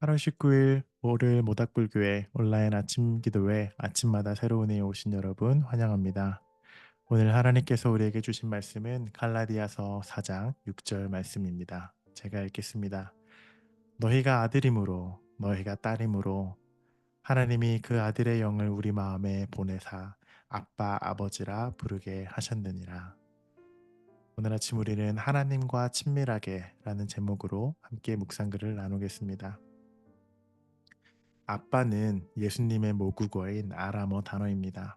8월 19일 월요일 모닥불교회 온라인 아침 기도회 아침마다 새로운 해 오신 여러분 환영합니다. 오늘 하나님께서 우리에게 주신 말씀은 갈라디아서 4장 6절 말씀입니다. 제가 읽겠습니다. 너희가 아들임으로 너희가 딸임으로 하나님이 그 아들의 영을 우리 마음에 보내사 아빠 아버지라 부르게 하셨느니라. 오늘 아침 우리는 하나님과 친밀하게 라는 제목으로 함께 묵상글을 나누겠습니다. 아빠는 예수님의 모국어인 아람어 단어입니다.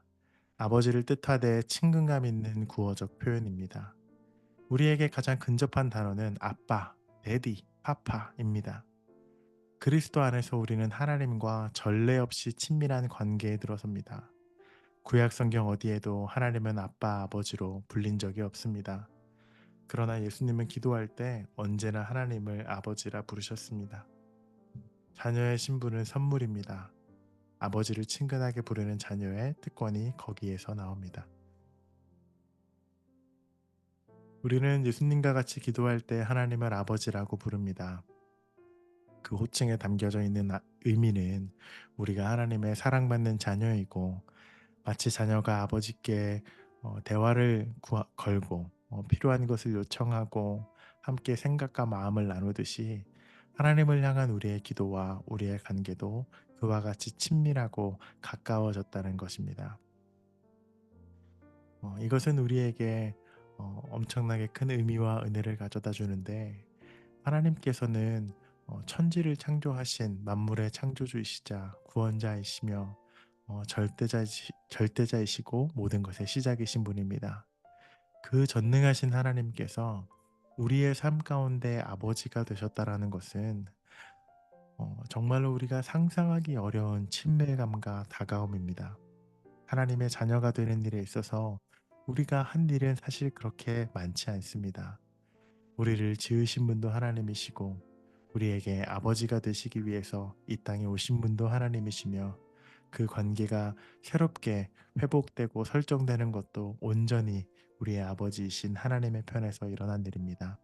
아버지를 뜻하되 친근감 있는 구어적 표현입니다. 우리에게 가장 근접한 단어는 아빠, 데디, 파파입니다. 그리스도 안에서 우리는 하나님과 전례 없이 친밀한 관계에 들어섭니다. 구약 성경 어디에도 하나님은 아빠, 아버지로 불린 적이 없습니다. 그러나 예수님은 기도할 때 언제나 하나님을 아버지라 부르셨습니다. 자녀의 신분은 선물입니다. 아버지를 친근하게 부르는 자녀의 특권이 거기에서 나옵니다. 우리는 예수님과 같이 기도할 때 하나님을 아버지라고 부릅니다. 그 호칭에 담겨져 있는 아, 의미는 우리가 하나님의 사랑받는 자녀이고 마치 자녀가 아버지께 어, 대화를 걸고 어, 필요한 것을 요청하고 함께 생각과 마음을 나누듯이 하나님을 향한 우리의 기도와 우리의 관계도 그와 같이 친밀하고 가까워졌다는 것입니다. 어, 이것은 우리에게 어, 엄청나게 큰 의미와 은혜를 가져다 주는데 하나님께서는 어, 천지를 창조하신 만물의 창조주이시자 구원자이시며 어, 절대자이시, 절대자이시고 모든 것의 시작이신 분입니다. 그 전능하신 하나님께서 우리의 삶 가운데 아버지가 되셨다라는 것은 어, 정말로 우리가 상상하기 어려운 친밀감과 다가옴입니다. 하나님의 자녀가 되는 일에 있어서 우리가 한 일은 사실 그렇게 많지 않습니다. 우리를 지으신 분도 하나님이시고 우리에게 아버지가 되시기 위해서 이 땅에 오신 분도 하나님이시며 그 관계가 새롭게 회복되고 설정되는 것도 온전히 우리의 아버지이신 하나님의 편에서 일어난 일입니다.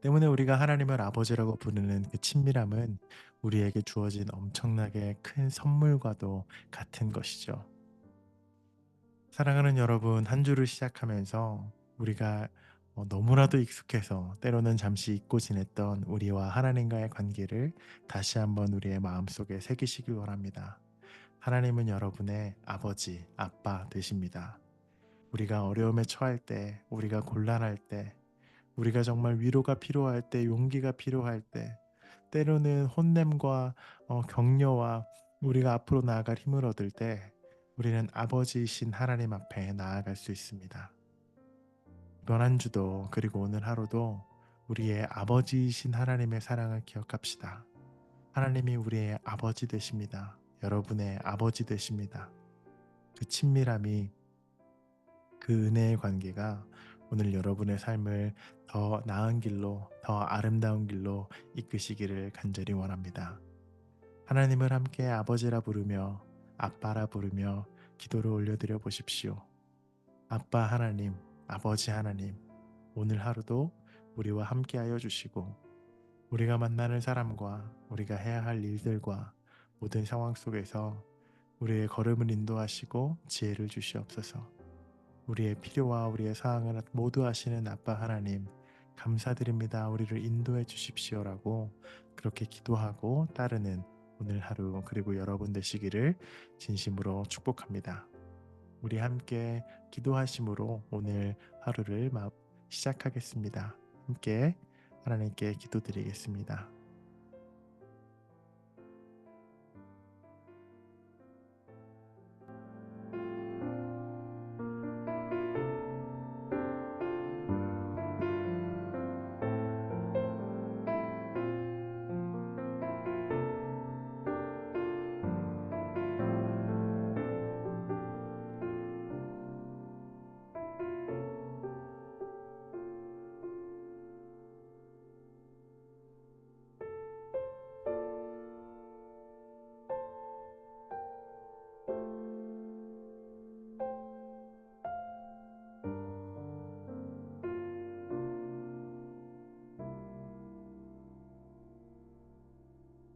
때문에 우리가 하나님을 아버지라고 부르는 그 친밀함은 우리에게 주어진 엄청나게 큰 선물과도 같은 것이죠. 사랑하는 여러분, 한 주를 시작하면서 우리가 어, 너무나도 익숙해서 때로는 잠시 잊고 지냈던 우리와 하나님과의 관계를 다시 한번 우리의 마음속에 새기시길 원합니다. 하나님은 여러분의 아버지, 아빠 되십니다. 우리가 어려움에 처할 때, 우리가 곤란할 때, 우리가 정말 위로가 필요할 때, 용기가 필요할 때, 때로는 혼냄과 어, 격려와 우리가 앞으로 나아갈 힘을 얻을 때, 우리는 아버지이신 하나님 앞에 나아갈 수 있습니다. 이번 한 주도 그리고 오늘 하루도 우리의 아버지이신 하나님의 사랑을 기억합시다. 하나님이 우리의 아버지 되십니다. 여러분의 아버지 되십니다. 그 친밀함이 그 은혜의 관계가 오늘 여러분의 삶을 더 나은 길로, 더 아름다운 길로 이끄시기를 간절히 원합니다. 하나님을 함께 아버지라 부르며 아빠라 부르며 기도를 올려드려 보십시오. 아빠 하나님, 아버지 하나님, 오늘 하루도 우리와 함께하여 주시고 우리가 만나는 사람과 우리가 해야 할 일들과 모든 상황 속에서 우리의 걸음을 인도하시고 지혜를 주시옵소서. 우리의 필요와 우리의 사항을 모두 아시는 아빠 하나님 감사드립니다. 우리를 인도해 주십시오라고 그렇게 기도하고 따르는 오늘 하루 그리고 여러분 되시기를 진심으로 축복합니다. 우리 함께 기도하심으로 오늘 하루를 시작하겠습니다. 함께 하나님께 기도드리겠습니다.